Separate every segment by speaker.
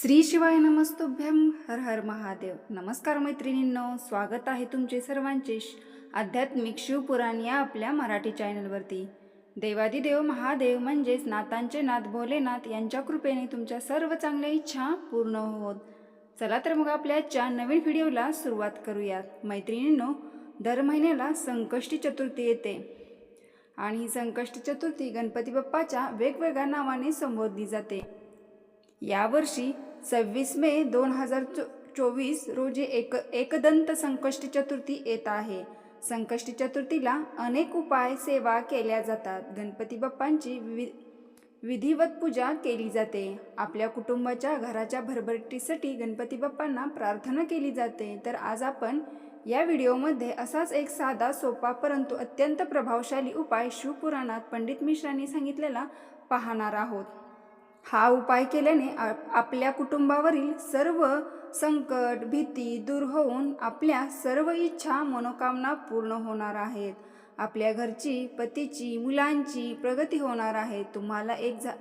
Speaker 1: श्री शिवाय नमस्तुभ्यम हर हर महादेव. नमस्कार मैत्रिणींनो स्वागत आहे तुमचे सर्वांचे आध्यात्मिक शिवपुराण या आपल्या मराठी चॅनलवरती. देवादिदेव महादेव म्हणजेच नाथांचे नाथ भोलेनाथ यांच्या कृपेने तुमच्या सर्व चांगल्या इच्छा पूर्ण होत. चला तर मग आपल्या आजच्या नवीन व्हिडिओला सुरुवात करूयात. मैत्रिणींनो दर महिन्याला संकष्टी चतुर्थी येते. आणि ही संकष्टी चतुर्थी गणपती बाप्पाच्या वेगवेगळ्या नावाने संबोधली जाते. यावर्षी सव्वीस मे दोन हजार चो चोवीस रोजी एक एकदंत संकष्टी चतुर्थी येत आहे. संकष्टी चतुर्थीला अनेक उपाय सेवा केल्या जातात. गणपती बाप्पांची वि विधिवत पूजा केली जाते. आपल्या कुटुंबाच्या घराच्या भरभरटीसाठी गणपती बाप्पांना प्रार्थना केली जाते. तर आज आपण या व्हिडिओमध्ये असाच एक साधा सोपा परंतु अत्यंत प्रभावशाली उपाय शिवपुराणात पंडित मिश्रांनी सांगितलेला पाहणार आहोत. हा उपाय केल्याने आप- आपल्या कुटुंबावरील सर्व संकट भीती दूर होऊन आपल्या सर्व इच्छा मनोकामना पूर्ण होणार आहेत. आपल्या घरची पतीची मुलांची प्रगती होणार आहे. तुम्हाला एक झा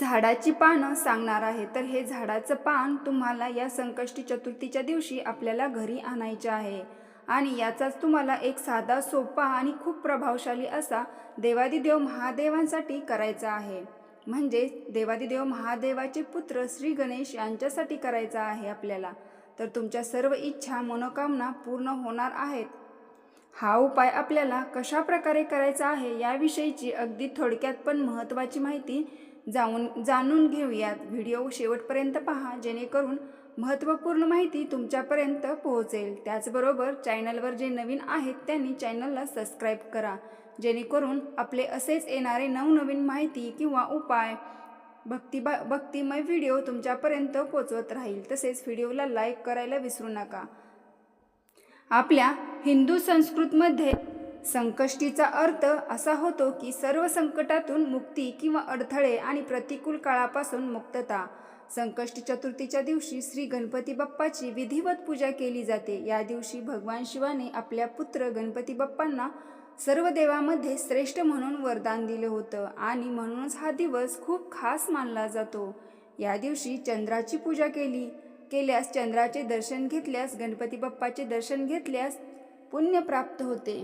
Speaker 1: झाडाची पानं सांगणार आहे. तर हे झाडाचं पान तुम्हाला या संकष्टी चतुर्थीच्या दिवशी आपल्याला घरी आणायचे आहे. आणि याचाच तुम्हाला एक साधा सोपा आणि खूप प्रभावशाली असा देवादिदेव महादेवांसाठी करायचा आहे. म्हणजेच देवादिदेव महादेवाचे पुत्र श्री गणेश यांच्यासाठी करायचा आहे आपल्याला. तर तुमच्या सर्व इच्छा मनोकामना पूर्ण होणार आहेत. हा उपाय आपल्याला कशा प्रकारे करायचा आहे याविषयीची अगदी थोडक्यात पण महत्त्वाची माहिती जाऊन जाणून घेऊयात. व्हिडिओ शेवटपर्यंत पहा जेणेकरून महत्त्वपूर्ण माहिती तुमच्यापर्यंत पोहोचेल. त्याचबरोबर चॅनलवर जे नवीन आहेत त्यांनी चॅनलला सबस्क्राईब करा. जेणेकरून आपले असेच येणारे नवनवीन माहिती किंवा उपाय भक्तीबा भक्तिमय व्हिडिओ तुमच्यापर्यंत पोचवत राहील. तसेच व्हिडिओला लाईक करायला विसरू नका. आपल्या हिंदू संस्कृतमध्ये संकष्टीचा अर्थ असा होतो की सर्व संकटातून मुक्ती किंवा अडथळे आणि प्रतिकूल काळापासून मुक्तता. संकष्टी चतुर्थीच्या दिवशी श्री गणपती बाप्पाची विधिवत पूजा केली जाते. या दिवशी भगवान शिवाने आपल्या पुत्र गणपती बाप्पांना सर्व देवामध्ये श्रेष्ठ म्हणून वरदान दिलं होतं आणि म्हणूनच हा दिवस खूप खास मानला जातो. या दिवशी चंद्राची पूजा केली केल्यास चंद्राचे दर्शन घेतल्यास गणपती बाप्पाचे दर्शन घेतल्यास पुण्य प्राप्त होते.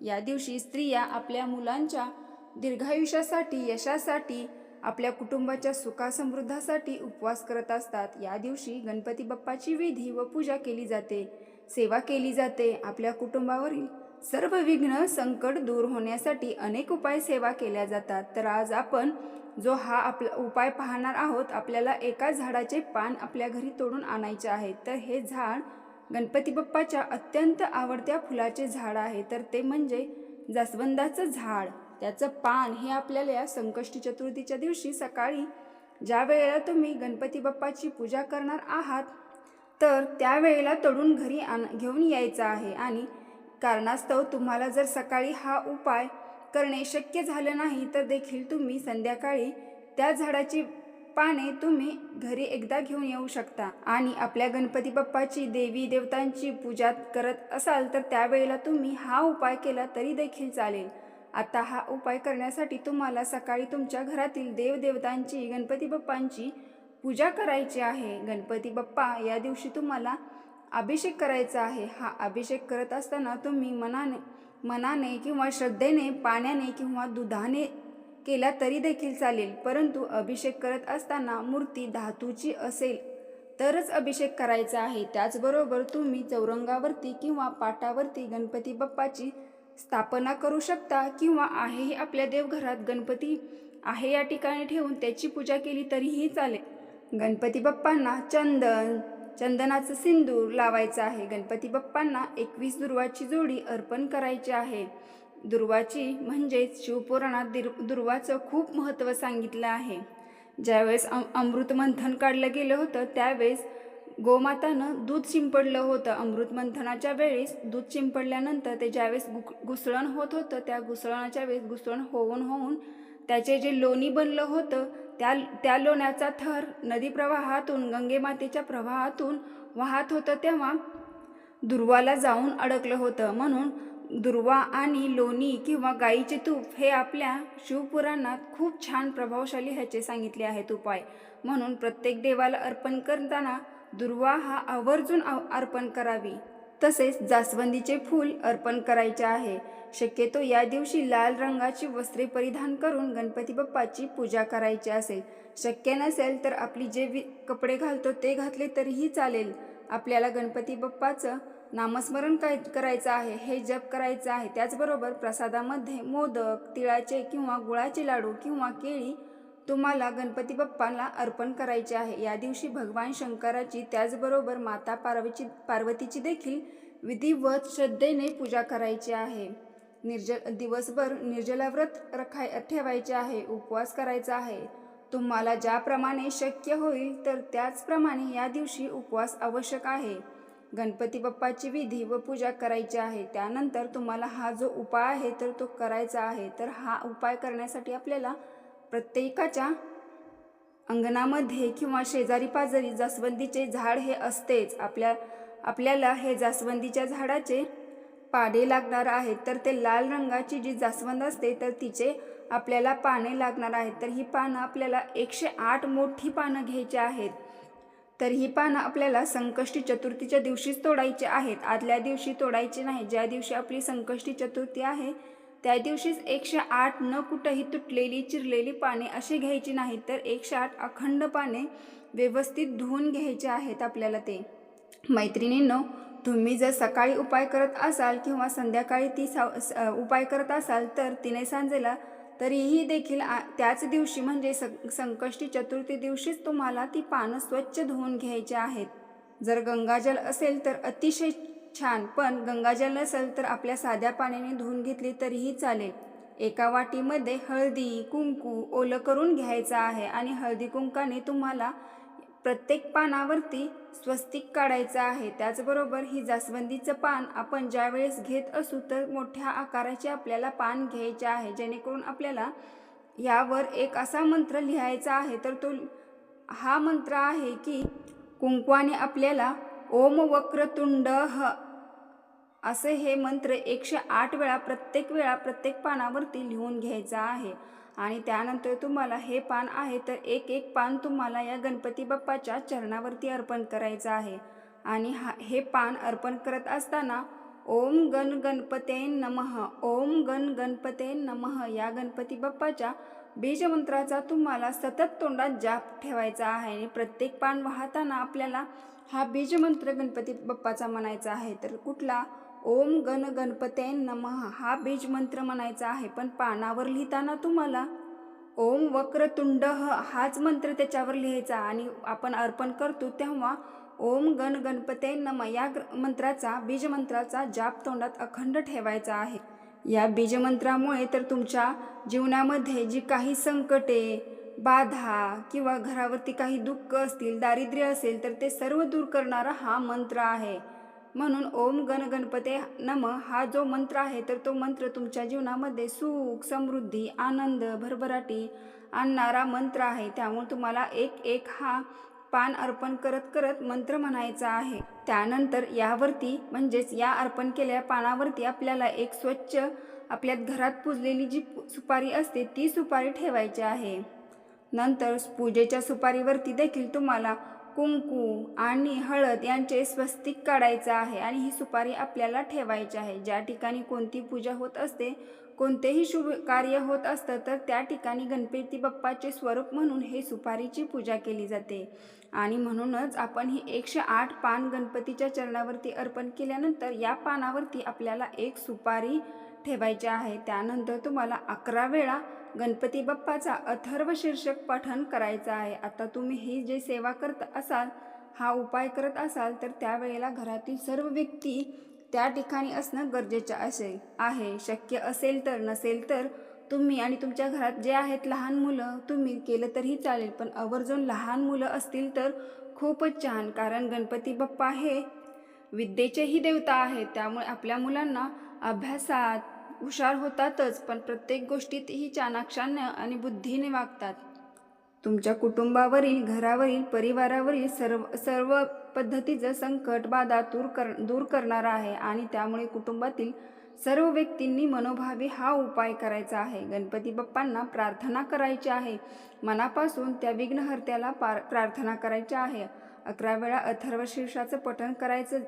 Speaker 1: या दिवशी स्त्रिया आपल्या मुलांच्या दीर्घायुष्यासाठी यशासाठी आपल्या कुटुंबाच्या सुखासमृद्धासाठी उपवास करत असतात. या दिवशी गणपती बाप्पाची विधी व पूजा केली जाते. सेवा केली जाते. आपल्या कुटुंबावरील सर्व विघ्न संकट दूर होण्यासाठी अनेक उपाय सेवा केल्या जातात. तर आज आपण जो हा आपला उपाय पाहणार आहोत आपल्याला एका झाडाचे पान आपल्या घरी तोडून आणायचे आहे. तर हे झाड गणपती बाप्पाच्या अत्यंत आवडत्या फुलाचे झाड आहे. तर ते म्हणजे जास्वंदाचं झाड. त्याचं पान हे आपल्याला या संकष्टी चतुर्थीच्या दिवशी सकाळी ज्या वेळेला तुम्ही गणपती बाप्पाची पूजा करणार आहात तर त्यावेळेला तळून घरी आण घेऊन यायचं आहे. आणि कारणास्तव तुम्हाला जर सकाळी हा उपाय करणे शक्य झालं नाही तर देखील तुम्ही संध्याकाळी त्या झाडाची पाने तुम्ही घरी एकदा घेऊन येऊ शकता. आणि आपल्या गणपती बाप्पाची देवी देवतांची पूजा करत असाल तर त्यावेळेला तुम्ही हा उपाय केला तरी देखील चालेल. आता हा उपाय करण्यासाठी तुम्हाला सकाळी तुमच्या घरातील देवदेवतांची गणपती बाप्पांची पूजा करायची आहे. गणपती बाप्पा या दिवशी तुम्हाला अभिषेक करायचा आहे. हा अभिषेक करत असताना तुम्ही मनाने मनाने किंवा श्रद्धेने पाण्याने किंवा दुधाने केला तरी देखील चालेल. परंतु अभिषेक करत असताना मूर्ती धातूची असेल तरच अभिषेक करायचा आहे. त्याचबरोबर तुम्ही चौरंगावरती किंवा पाटावरती गणपती बाप्पाची स्थापना करू शकता किंवा आहेही आपल्या देवघरात गणपती आहे या ठिकाणी ठेवून त्याची पूजा केली तरीही चालेल. गणपती बाप्पांना चंदन चंदनाचं सिंदूर लावायचं आहे. गणपती बाप्पांना एकवीस दुर्वाची जोडी अर्पण करायची आहे. दुर्वाची म्हणजेच शिवपुराणात दिर दुर्वाचं खूप महत्त्व सांगितलं आहे. ज्यावेळेस अम अमृत मंथन काढलं गेलं होतं त्यावेळेस गोमातानं दूध शिंपडलं होतं. अमृत मंथनाच्या वेळेस दूध शिंपडल्यानंतर ते ज्यावेळेस गु घुसळण होत होतं त्या घुसळणाच्या वेळेस घुसळण होऊन होऊन त्याचे जे लोणी बनलं होतं त्या त्या लोण्याचा थर नदी प्रवाहातून गंगेमातेच्या प्रवाहातून वाहत होतं तेव्हा दुर्वाला जाऊन अडकलं होतं. म्हणून दुर्वा आणि लोणी किंवा गाईचे तूप हे आपल्या शिवपुराणात खूप छान प्रभावशाली ह्याचे सांगितले आहेत उपाय. म्हणून प्रत्येक देवाला अर्पण करताना दुर्वा हा आवर्जून अर्पण करावी. तसेच जास्वंदीचे फूल अर्पण करायचे आहे. शक्यतो या दिवशी लाल रंगाची वस्त्रे परिधान करून गणपती बाप्पाची पूजा करायची असेल. शक्य नसेल तर आपली जे वि कपडे घालतो ते घातले तरीही चालेल. आपल्याला गणपती बाप्पाचं नामस्मरण काय करायचं आहे हे जप करायचं आहे. त्याचबरोबर प्रसादामध्ये मोदक तिळाचे किंवा गुळाचे लाडू किंवा केळी तुम्हाला गणपती बाप्पाला अर्पण करायचे आहे. या दिवशी भगवान शंकराची त्याचबरोबर माता पार्वची पार्वतीची देखील विधिवत श्रद्धेने पूजा करायची आहे. निर्जल दिवसभर निर्जला व्रत रखाय ठेवायचे आहे. उपवास करायचा आहे. तुम्हाला ज्याप्रमाणे शक्य होईल तर त्याचप्रमाणे या दिवशी उपवास आवश्यक आहे. गणपती बाप्पाची विधी व पूजा करायची आहे. त्यानंतर तुम्हाला हा जो उपाय आहे तर तो करायचा आहे. तर हा उपाय करण्यासाठी आपल्याला प्रत्येकाच्या अंगणामध्ये किंवा शेजारी पाजारी जास्वंदीचे झाड हे असतेच. आपल्या आपल्याला हे जास्वंदीच्या झाडाचे पाने लागणार आहेत. तर ते लाल रंगाची जी जास्वंद असते तर तिचे आपल्याला पाने लागणार आहेत. तर ही पानं आपल्याला एकशे आठ मोठी पानं घ्यायची आहेत. तर ही पानं आपल्याला संकष्टी चतुर्थीच्या दिवशीच तोडायची आहेत. आदल्या दिवशी तोडायची नाही. ज्या दिवशी आपली संकष्टी चतुर्थी आहे त्या दिवशीच एकशे आठ न कुठंही तुटलेली चिरलेली पाने अशी घ्यायची नाहीत तर एकशे आठ अखंड पाने व्यवस्थित धुवून घ्यायचे आहेत आपल्याला ते. मैत्रिणींनो तुम्ही जर सकाळी उपाय करत असाल किंवा संध्याकाळी ती सा स- उपाय करत असाल तर तिने सांजेला तरीही देखील आ त्याच दिवशी म्हणजे संकष्टी चतुर्थी दिवशीच तुम्हाला ती पानं स्वच्छ धुवून घ्यायची आहेत. जर गंगाजल असेल तर अतिशय छान पण गंगाजल नसेल तर आपल्या साध्या पाण्याने धुवून घेतली तरीही चालेल. एका वाटीमध्ये हळदी कुंकू ओलं करून घ्यायचं आहे आणि हळदी कुंकाने तुम्हाला प्रत्येक पानावरती स्वस्तिक काढायचं आहे. त्याचबरोबर ही जास्वंदीचं पान आपण ज्यावेळेस घेत असू तर मोठ्या आकाराचे आपल्याला पान घ्यायचे आहे. जेणेकरून आपल्याला यावर एक असा मंत्र लिहायचा आहे तर तो हा मंत्र आहे की कुंकवाने आपल्याला ओम वक्रतुंड ह असे हे मंत्र एकशे आठ वेळा प्रत्येक वेळा प्रत्येक पानावरती लिहून घ्यायचं आहे. आणि त्यानंतर तुम्हाला हे पान आहे तर एक एक पान तुम्हाला या गणपती बाप्पाच्या चरणावरती अर्पण करायचं आहे. आणि हा हे पान अर्पण करत असताना ओम गण गणपते नमः ओम गण गणपते नमः या गणपती बाप्पाच्या बीजमंत्राचा तुम्हाला सतत तोंडात जाप ठेवायचा आहे. आणि प्रत्येक पान वाहताना आपल्याला हा बीजमंत्र गणपती बाप्पाचा म्हणायचा आहे. तर कुठला? ओम गण गणपते नमः. हा बीज मंत्र म्हणायचा आहे पण पानावर लिहिताना तुम्हाला? ओम वक्रतुंड. हाच मंत्र त्याच्यावर लिहायचा आणि आपण अर्पण करतो तेव्हा ओम गण गणपते नम या ग्र- मंत्राचा बीजमंत्राचा जाप तोंडात अखंड ठेवायचा आहे. या बीजमंत्रामुळे तर तुमच्या जीवनामध्ये जी काही संकटे बाधा किंवा घरावरती काही दुःख असतील दारिद्र्य असेल तर ते सर्व दूर करणारा हा मंत्र आहे. म्हणून ओम गण गणपते नम हा जो मंत्र आहे तर तो मंत्र तुमच्या जीवनामध्ये सुख समृद्धी आनंद भरभराटी आणणारा मंत्र आहे. त्यामुळे तुम्हाला एक एक हा पान अर्पण करत करत मंत्र म्हणायचा आहे. त्यानंतर यावरती म्हणजेच या अर्पण केलेल्या पानावरती आपल्याला एक स्वच्छ आपल्या घरात पुजलेली जी सुपारी असते ती सुपारी ठेवायची आहे. नंतर पूजेच्या सुपारीवरती देखील तुम्हाला कुंकू आणि हळद यांचे स्वस्तिक काढायचं आहे आणि ही सुपारी आपल्याला ठेवायची आहे. ज्या ठिकाणी कोणती पूजा होत असते कोणतेही शुभ कार्य होत असतं तर त्या ठिकाणी गणपती बाप्पाचे स्वरूप म्हणून हे सुपारीची पूजा केली जाते. आणि म्हणूनच आपण ही एकशे आठ पान गणपतीच्या चरणावरती अर्पण केल्यानंतर या पानावरती आपल्याला एक सुपारी ठेवायची आहे. त्यानंतर तुम्हाला अकरा वेळा गणपती बाप्पाचा अथर्व शीर्षक पठण करायचं आहे. आता तुम्ही ही जे सेवा करत असाल हा उपाय करत असाल तर त्यावेळेला घरातील सर्व व्यक्ती त्या ठिकाणी असणं गरजेचं असेल आहे. शक्य असेल तर नसेल तर तुम्ही आणि तुमच्या घरात जे आहेत लहान मुलं तुम्ही केलं तरीही चालेल पण आवर्जून लहान मुलं असतील तर खूपच छान कारण गणपती बाप्पा हे विद्येचेही देवता आहेत. त्यामुळे आपल्या मुलांना अभ्यासात हुशार होतातच पण प्रत्येक गोष्टीतही ही आणि बुद्धीने वागतात. तुमच्या कुटुंबावरील घरावरील परिवारावरील सर्व सर्व पद्धतीचं संकट बाधा दूर कर दूर करणारा आहे आणि त्यामुळे कुटुंबातील सर्व व्यक्तींनी मनोभावे हा उपाय करायचा आहे. गणपती बाप्पांना प्रार्थना करायची आहे. मनापासून त्या विघ्नहर्त्याला पार प्रार्थना करायची आहे. अकरा वेळा अथर्वशीर्षाचं पठण करायचं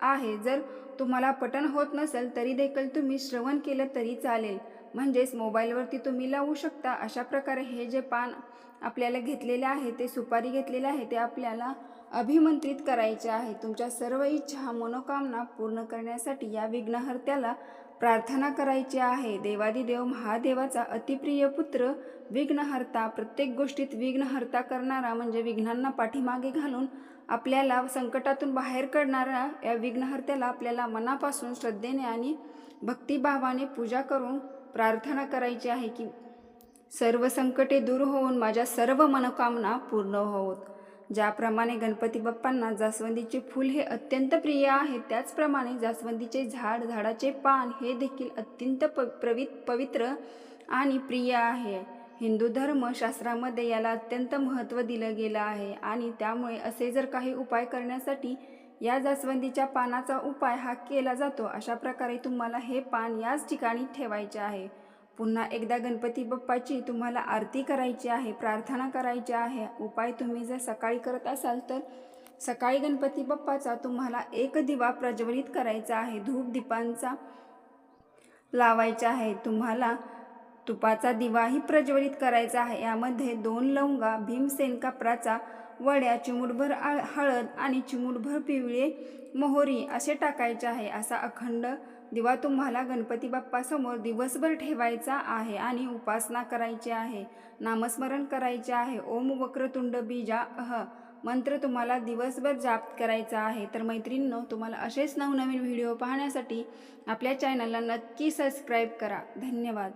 Speaker 1: आहे. जर तुम्हाला पठण होत नसेल तरी देखील तुम्ही श्रवण केलं तरी चालेल. म्हणजेच मोबाईलवरती तुम्ही लावू शकता. अशा प्रकारे हे जे पान आपल्याला घेतलेले आहे ते सुपारी घेतलेले आहे ते आपल्याला अभिमंत्रित करायचे आहे. तुमच्या सर्व इच्छा मनोकामना पूर्ण करण्यासाठी या विघ्नहर्त्याला प्रार्थना करायची आहे. देवादिदेव महादेवाचा अतिप्रिय पुत्र विघ्नहर्ता प्रत्येक गोष्टीत विघ्नहर्ता करणारा म्हणजे विघ्नांना पाठीमागे घालून आपल्याला संकटातून बाहेर काढणारा या विघ्नहर्त्याला आपल्याला मनापासून श्रद्धेने आणि भक्तिभावाने पूजा करून प्रार्थना करायची आहे की सर्व संकटे दूर होऊन माझ्या सर्व मनोकामना पूर्ण होवोत. ज्याप्रमाणे गणपती बाप्पांना जास्वंदीचे फूल हे अत्यंत प्रिय आहे त्याचप्रमाणे जास्वंदीचे झाड झाडाचे पान हे देखील अत्यंत प प्रवि पवित्र आणि प्रिय आहे. हिंदू धर्मशास्त्रामध्ये याला अत्यंत महत्त्व दिलं गेलं आहे आणि त्यामुळे असे जर काही उपाय करण्यासाठी या जास्वंदीच्या पानाचा उपाय हा केला जातो अशा प्रकारे तुम्हाला हे पान याच ठिकाणी ठेवायचे आहे. पुन्हा एकदा गणपती बाप्पाची तुम्हाला आरती करायची आहे प्रार्थना करायची आहे. उपाय तुम्ही जर सकाळी करत असाल तर सकाळी गणपती बाप्पाचा तुम्हाला एक दिवा प्रज्वलित करायचा आहे. धूप दीपांचा लावायचा आहे. तुम्हाला तुपाचा दिवाही प्रज्वलित करायचा आहे. यामध्ये दोन लवंगा भीमसेन कापराचा वड्या चिमूटभर हळद आणि चिमूटभर पिवळे मोहरी असे टाकायचे आहे असा अखंड दिवा तुम्हाला गणपती बाप्पासमोर दिवसभर ठेवायचा आहे आणि उपासना करायची आहे. नामस्मरण करायचे आहे. ओम वक्रतुंड बीजा अह. मंत्र तुम्हाला दिवसभर जाप करायचा आहे. तर मैत्रिणींनो तुम्हाला असेच नवनवीन व्हिडिओ पाहण्यासाठी आपल्या चॅनलला नक्की सबस्क्राईब करा. धन्यवाद.